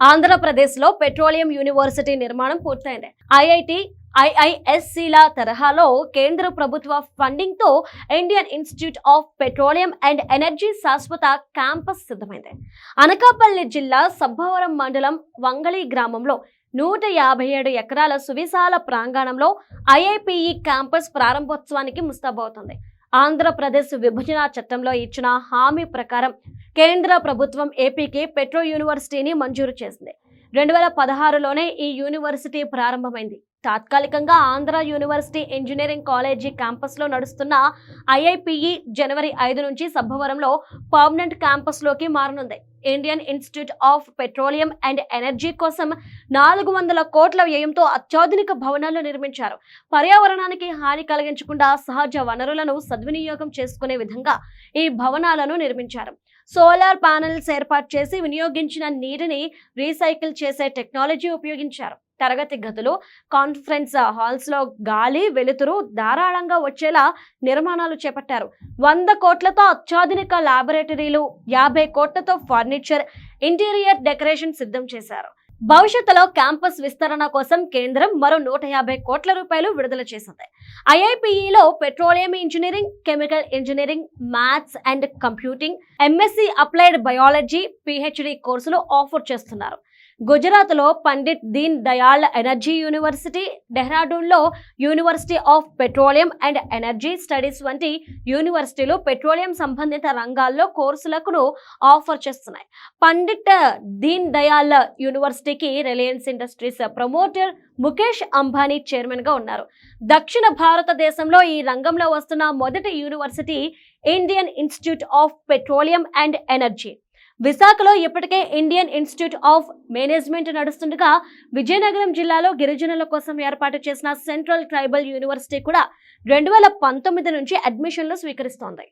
ఆంధ్రప్రదేశ్లో petroleum university నిర్మాణం పూర్తయింది. ఐఐటి ఐఐఎస్సిల తరహాలో కేంద్ర ప్రభుత్వ ఫండింగ్తో Indian institute of petroleum and energy శాశ్వత క్యాంపస్ సిద్ధమైంది. అనకాపల్లి జిల్లా సబ్బవరం మండలం వంగళి గ్రామంలో నూట యాభై ఏడు ఎకరాల సువిశాల ప్రాంగణంలో ఐఐపిఈ క్యాంపస్ ప్రారంభోత్సవానికి ముస్తాబవుతుంది. ఆంధ్రప్రదేశ్ విభజన చట్టంలో ఇచ్చిన హామీ ప్రకారం కేంద్ర ప్రభుత్వం ఏపీకి పెట్రో యూనివర్సిటీని మంజూరు చేసింది. రెండు వేల పదహారులోనే ఈ యూనివర్సిటీ ప్రారంభమైంది. తాత్కాలికంగా ఆంధ్ర యూనివర్సిటీ ఇంజనీరింగ్ కాలేజీ క్యాంపస్లో నడుస్తున్న ఐఐపిఈ జనవరి ఐదు నుంచి సభవరంలో పర్మనెంట్ క్యాంపస్లోకి మారనుంది. Indian institute of petroleum and energy కోసం నాలుగు వందల కోట్ల వ్యయంతో అత్యాధునిక భవనాలు నిర్మించారు. పర్యావరణానికి హాని కలిగించకుండా సహజ వనరులను సద్వినియోగం చేసుకునే విధంగా ఈ భవనాలను నిర్మించారు. సోలార్ ప్యానెల్స్ ఏర్పాటు చేసి వినియోగించిన నీటిని రీసైకిల్ చేసే టెక్నాలజీ ఉపయోగించారు. తరగతి గదులు కాన్ఫరెన్స్ హాల్స్లో గాలి వెలుతురు ధారాళంగా వచ్చేలా నిర్మాణాలు చేపట్టారు. వంద కోట్లతో అత్యాధునిక లాబొరేటరీలు యాభై కోట్లతో ఫర్నిచర్ ఇంటీరియర్ డెకరేషన్ సిద్ధం చేశారు. భవిష్యత్తులో క్యాంపస్ విస్తరణ కోసం కేంద్రం మరో నూట యాభై కోట్ల రూపాయలు విడుదల చేసింది. ఐఐపిఈలో petroleum engineering chemical engineering maths and computing MSc applied biology PhD కోర్సులు ఆఫర్ చేస్తున్నారు. గుజరాత్లో Pandit Deen Dayal energy university డెహ్రాడూన్లో university of petroleum and energy studies వంటి యూనివర్సిటీలు పెట్రోలియం సంబంధిత రంగాల్లో కోర్సులకు ఆఫర్ చేస్తున్నాయి. పండిట్ దీన్ దయాళ్ యూనివర్సిటీకి Reliance Industries promoter Mukesh Ambani చైర్మన్గా ఉన్నారు. దక్షిణ భారతదేశంలో ఈ రంగంలో వస్తున్న మొదటి university Indian Institute of Petroleum and Energy. విశాఖలో ఇప్పటికే ఇండియన్ ఇన్స్టిట్యూట్ ఆఫ్ మేనేజ్మెంట్ నడుస్తుండగా విజయనగరం జిల్లాలో గిరిజనుల కోసం ఏర్పాటు చేసిన సెంట్రల్ ట్రైబల్ యూనివర్సిటీ కూడా రెండు వేల పంతొమ్మిది నుంచి అడ్మిషన్లు స్వీకరిస్తోంది.